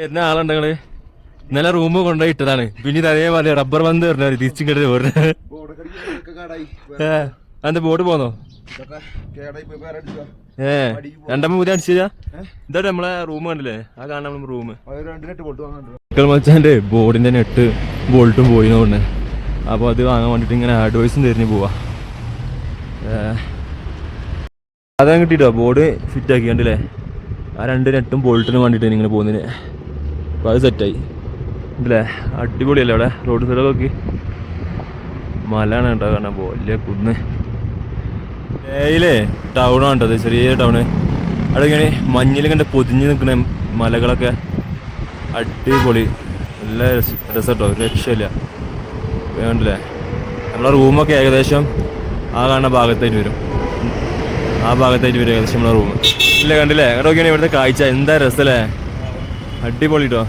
വരുന്ന ആളുണ്ട് നിങ്ങൾ? ഇന്നലെ റൂം കൊണ്ടുപോയി ഇട്ടതാണ്. പിന്നെ ഇത് അതേപോലെ റബ്ബർ ബന്ധ് പറഞ്ഞ തിരിച്ചും കിട്ടി പോരുന്നത് ഏ ബോട്ട് ബോർഡ് പോന്നോ? ഏ രണ്ടമ്മ പുതിയ അടിച്ചാ ഇതാ നമ്മളെ റൂം കണ്ടില്ലേ? ആ കാണാൻ നമ്മളെ റൂം മച്ചാന്റെ ബോർഡിന്റെ നെട്ട് ബോൾട്ടും പോയി തോന്നുന്നു. അപ്പൊ അത് വാങ്ങാൻ വേണ്ടിട്ട് ഇങ്ങനെ അഡ്വൈസും തിരിഞ്ഞു പോവാ. അതാ കിട്ടിട്ടോ? ബോർഡ് ഫിറ്റ് ആക്കി കണ്ടില്ലേ? ആ രണ്ട് നെട്ടും ബോൾട്ടിനും വേണ്ടിട്ട് ഇങ്ങനെ പോകുന്നതിന് അപ്പൊ അത് സെറ്റായി ഇല്ലേ അടിപൊളിയല്ലേ അവിടെ? റോഡ് സൈഡൊക്കെ നോക്കി. മലയാണ് കേട്ടോ കാണാൻ വലിയ കുന്ന്. ഏയിലേ ടൗണാണ് കേട്ടോ ചെറിയ ടൗണ് അവിടെ ഇങ്ങനെ മഞ്ഞിൽ കണ്ട് പൊതിഞ്ഞ് നിൽക്കുന്ന മലകളൊക്കെ. അടിപൊളി. നല്ല രസട്ടോ. രക്ഷയില്ല. വേണ്ടല്ലേ? നമ്മളെ റൂമൊക്കെ ഏകദേശം ആ കാണുന്ന ഭാഗത്തായിട്ട് വരും. ആ ഭാഗത്തായിട്ട് വരും ഏകദേശം നമ്മളെ റൂം ഇല്ല കണ്ടില്ലേ? കേട്ടോ ഇവിടുത്തെ കാഴ്ച. എന്താ രസമല്ലേ അടിപൊളി കേട്ടോ